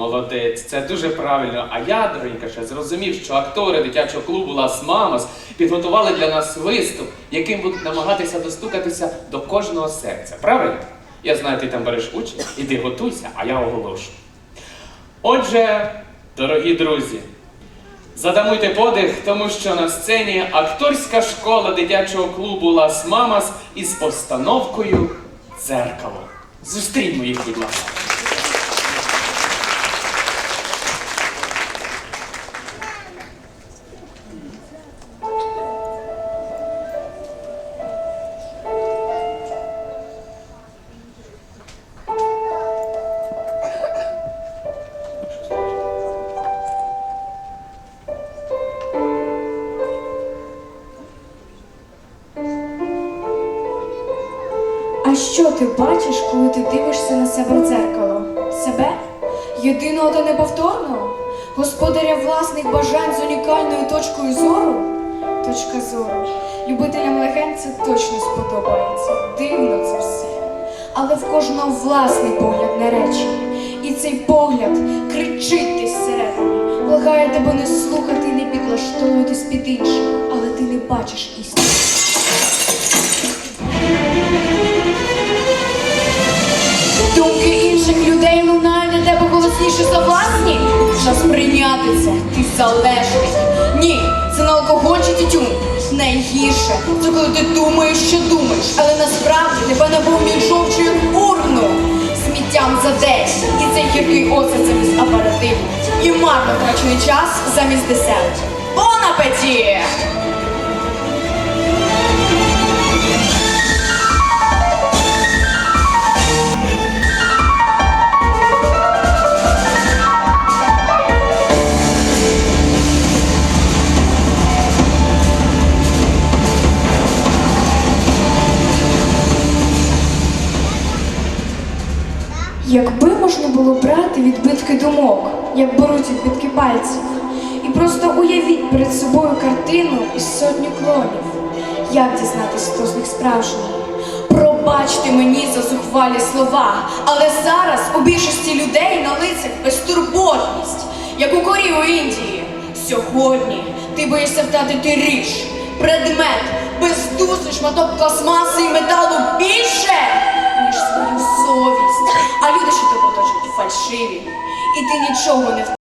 Молодець, це дуже правильно. А я, дорогенька, ще зрозумів, що актори дитячого клубу Лас Мамас підготували для нас виступ, яким будуть намагатися достукатися до кожного серця. Правильно? Я знаю, ти там береш участь, іди готуйся, а я оголошу. Отже, дорогі друзі, задамуйте подих, тому що на сцені акторська школа дитячого клубу Лас Мамас із постановкою Дзеркало. Зустріньмо їх, будь ласка. А що ти бачиш, коли ти дивишся на себе в дзеркало? Себе? Єдиного та неповторного? Господаря власних бажань з унікальною точкою зору? Точка зору. Любителям легенд це точно сподобається. Дивно це все. Але в кожного власний погляд на речі. І цей погляд кричить десь всередині. Благає тебе не слухати і не підлаштовуватись під інших, але ти не бачиш істину. Прийняти ти залежний. Ні, це на алкоголь чи тютюн. Найгірше це коли ти думаєш, що думаєш, але насправді тебе наповнюють жовчою урну сміттям за день. І цей гіркий оцет замість апаративу. І марно втрачений час замість десерту. Бон апеті! Якби можна було брати відбитки думок, як беруть відбитки пальців, і просто уявіть перед собою картину із сотні клонів, як дізнатися, хто з них справжній? Пробачте мені за зухвалі слова, але зараз у більшості людей на лицях безтурботність, як у корі у Індії. Сьогодні ти боїшся втратити ріж, предмет, бездусний шматок пластмаси і металу більше, фальшиві. І ти нічого не